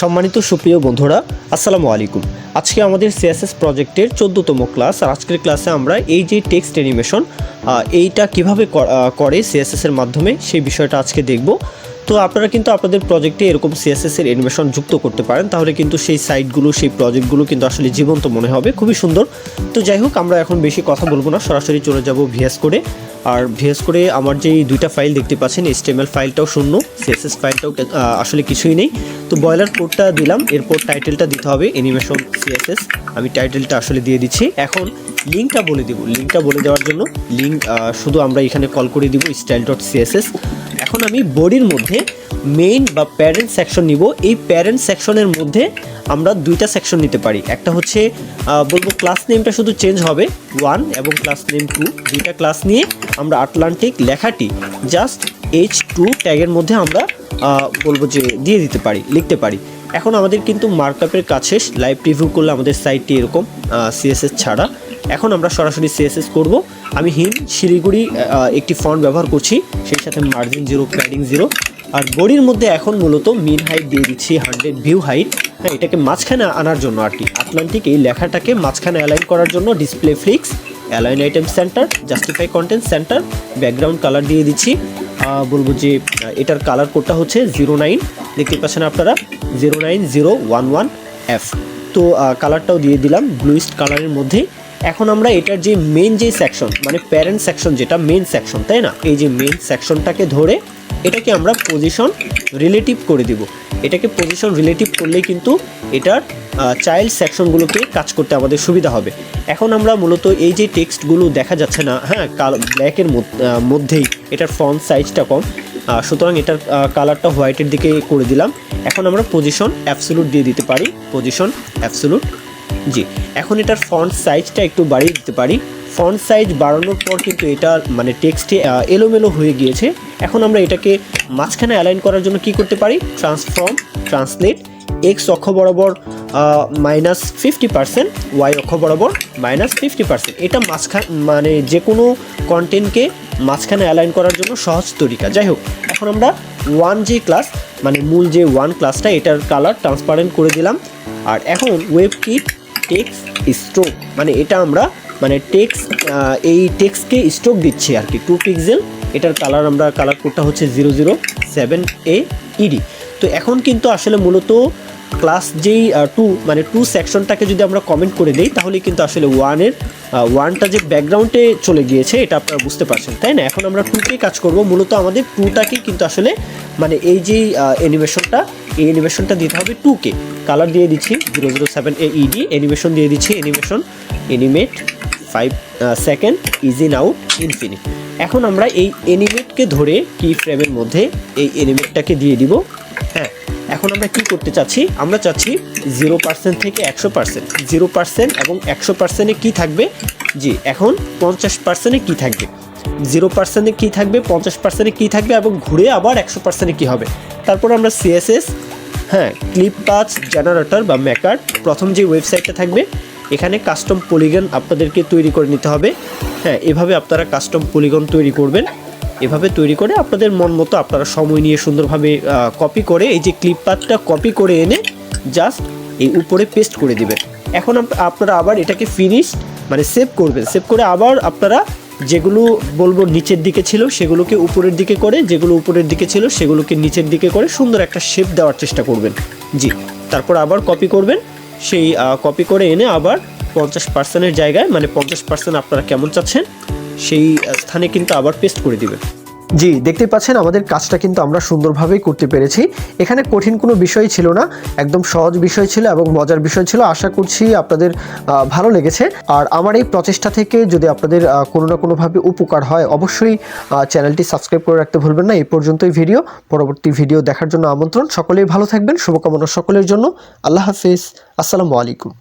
সম্মানিত সুপ্রিয় বন্ধুরা, আসসালামু আলাইকুম। আজকে আমাদের সিএসএস প্রজেক্টের চোদ্দতম ক্লাস আর আজকের ক্লাসে আমরা এই যে টেক্সট অ্যানিমেশন এইটা কীভাবে করে সিএসএস এর মাধ্যমে, সেই বিষয়টা আজকে দেখব। তো আপনারা কিন্তু আপনাদের প্রজেক্টে এরকম সিএসএস এর অ্যানিমেশন যুক্ত করতে পারেন, তাহলে কিন্তু সেই সাইটগুলো সেই প্রজেক্টগুলো কিন্তু আসলে জীবন্ত মনে হবে, খুবই সুন্দর। তো যাই হোক, আমরা এখন বেশি কথা বলব না, সরাসরি চলে যাব ভিএস করে আর বিশেষ করে আমার যে দুইটা ফাইল দেখতে পাচ্ছেন এইচটিএমএল ফাইলটাও শূন্য সিএসএস ফাইলটাও আসলে কিছুই নেই। তো বয়লার কোডটা দিলাম, এরপর টাইটেলটা দিতে হবে অ্যানিমেশন সিএসএস আমি টাইটেলটা আসলে দিয়ে দিচ্ছি। এখন লিঙ্কটা বলে দেব। লিঙ্কটা বলে দেওয়ার জন্য লিঙ্ক শুধু আমরা এখানে কল করে দিব স্টাইল ডট সিএসএস এখন আমি বডির মধ্যে মেইন বা প্যারেন্ট সেকশন নিব। এই প্যারেন্ট সেকশনের মধ্যে আমরা দুইটা সেকশন নিতে পারি। একটা হচ্ছে বলব ক্লাস নেমটা শুধু চেঞ্জ হবে ওয়ান এবং ক্লাস নেম টু দুইটা ক্লাস নিয়ে আমরা আটলান্টিক লেখাটি জাস্ট এইচ টু ট্যাগের মধ্যে আমরা বলব যে দিয়ে দিতে পারি, লিখতে পারি। এখন আমাদের কিন্তু মার্কআপের কাছে লাইভ রিভিউ করলে আমাদের সাইটটি এরকম সিএসএস ছাড়া। এখন আমরা সরাসরি সিএসএস করব। আমি হিন শিলিগুড়ি একটি ফন্ট ব্যবহার করছি, সেই সাথে মার্জিন জিরো প্যাডিং জিরো আর বডির মধ্যে এখন মূলত মিন হাইট দিয়ে দিচ্ছি হান্ড্রেড ভিউ হাইট হ্যাঁ এটাকে মাঝখানে আনার জন্য আর কি। আটলান্টিক এই লেখাটাকে মাঝখানে অ্যালাইন করার জন্য display flex align item center justify content center background colour দিয়ে দিচ্ছি। বলব যে এটার কালার কোডটা হচ্ছে জিরো নাইন দেখতে পাচ্ছেন আপনারা? Zero nine zero one one F তো কালারটাও দিয়ে দিলাম। ব্লুইস্ট কালারের মধ্যে এখন আমরা এটার যে মেন যে সেকশন মানে প্যারেন্ট সেকশন যেটা মেন সেকশন তাই না? এই যে মেন সেকশনটাকে ধরে এটাকে আমরা পজিশন রিলেটিভ করে দিব। এটাকে পজিশন রিলেটিভ করলেই কিন্তু এটার চাইল্ড সেকশনগুলোকে কাজ করতে আমাদের সুবিধা হবে। এখন আমরা মূলত এই যে টেক্সটগুলো দেখা যাচ্ছে না হ্যাঁ কাল ব্ল্যাকের মধ্যেই, এটার ফন্ট সাইজটা কম সুতরাং এটার কালারটা হোয়াইটের দিকে করে দিলাম। এখন আমরা পজিশন অ্যাবসোলুট দিয়ে দিতে পারি পজিশন অ্যাবসোলুট জি, এখন এটার ফন্ট সাইজটা একটু বাড়িয়ে দিতে পারি। ফন্ট সাইজ বাড়ানোর পর কিন্তু এটা মানে টেক্সটে এলোমেলো হয়ে গিয়েছে। এখন আমরা এটাকে মাঝখানে অ্যালাইন করার জন্য কি করতে পারি? ট্রান্সফর্ম ট্রান্সলেট এক্স অক্ষ বরাবর মাইনাস ফিফটি পার্সেন্ট ওয়াই অক্ষ বরাবর মাইনাস ফিফটি পার্সেন্ট এটা মাঝখান মানে যে কোনো কন্টেন্টকে মাঝখানে অ্যালাইন করার জন্য সহজ তরিকা। যাই হোক, এখন আমরা ওয়ান যে ক্লাস মানে মূল যে ওয়ান ক্লাসটা এটার কালার ট্রান্সপারেন্ট করে দিলাম। আর এখন ওয়েব কিট টেক্স স্ট্রোক মানে এটা আমরা মানে টেক্স এই টেক্সকে স্ট্রোক দিচ্ছি আর কি টু পিক্সেল এটার কালার আমরা কালার কোডটা হচ্ছে zero zero seven A E D তো এখন কিন্তু আসলে মূলত ক্লাস যেই টু মানে টু সেকশনটাকে যদি আমরা কমেন্ট করে দিই, তাহলে কিন্তু আসলে ওয়ানের ওয়ানটা যে ব্যাকগ্রাউন্ডে চলে গিয়েছে, এটা আপনারা বুঝতে পারছেন, তাই না? এখন আমরা টুকে কাজ করব, মূলত আমাদের টুটাকে কিন্তু আসলে মানে এই যে অ্যানিমেশনটা এই অ্যানিমেশনটা দিতে হবে টুকে কালার দিয়ে দিচ্ছি zero zero seven A E D animation দিয়ে দিচ্ছি animation animate five second easy now infinite এখন আমরা এই অ্যানিমেটকে ধরে কি ফ্রেমের মধ্যে এই অ্যানিমেটটাকে দিয়ে দিব। হ্যাঁ এখন আমরা কি করতে চাচ্ছি? আমরা চাচ্ছি জিরো পার্সেন্ট থেকে একশো পার্সেন্ট জিরো পার্সেন্ট এবং একশো পার্সেন্টে কী থাকবে? জি, এখন পঞ্চাশ পার্সেন্টে কী থাকবে? জিরো পার্সেন্টে কী থাকবে, পঞ্চাশ পার্সেন্টে কী থাকবে এবং ঘুরে আবার একশো পার্সেন্টে কী হবে? তারপর আমরা সিএসএস হ্যাঁ ক্লিপ পাচ জেনারেটর বা মেকার প্রথম যে ওয়েবসাইটটা থাকবে, এখানে কাস্টম পলিগন আপনাদেরকে তৈরি করে নিতে হবে। হ্যাঁ এভাবে আপনারা কাস্টম পলিগন তৈরি করবেন। এভাবে তৈরি করে আপনাদের মন মতো আপনারা সময় নিয়ে সুন্দরভাবে কপি করে এই যে ক্লিপ পাতটা কপি করে এনে জাস্ট এই উপরে পেস্ট করে দিবেন। এখন আপ- আপনারা আবার এটাকে ফিনিশ মানে সেভ করবেন। সেভ করে আবার আপনারা যেগুলো বলব নিচের দিকে ছিল, সেগুলোকে উপরের দিকে করে, যেগুলো উপরের দিকে ছিল, সেগুলোকে নিচের দিকে করে সুন্দর একটা শেপ দেওয়ার চেষ্টা করবেন। জি, তারপর আবার কপি করবেন। সেই কপি করে এনে আবার পঞ্চাশ পার্সেন্টের জায়গায় মানে পঞ্চাশ পার্সেন্ট আপনারা কেমন চাচ্ছেন, সেই স্থানে কিন্তু আবার পেস্ট করে দিবেন। জি দেখতে পাচ্ছেন, আমাদের কাজটা কিন্তু আমরা সুন্দরভাবেই করতে পেরেছি। এখানে কঠিন কোনো বিষয় ছিল না, একদম সহজ বিষয় ছিল এবং মজার বিষয় ছিল। আশা করছি আপনাদের ভালো লেগেছে। আর আমার এই প্রচেষ্টা থেকে যদি আপনাদের কোনো না কোনোভাবে উপকার হয়, অবশ্যই চ্যানেলটি সাবস্ক্রাইব করে রাখতে ভুলবেন না। এই পর্যন্তই ভিডিও। পরবর্তী ভিডিও দেখার জন্য আমন্ত্রণ। সকলেই ভালো থাকবেন। শুভকামনা সকলের জন্য। আল্লাহ হাফিজ। আসসালামু আলাইকুম।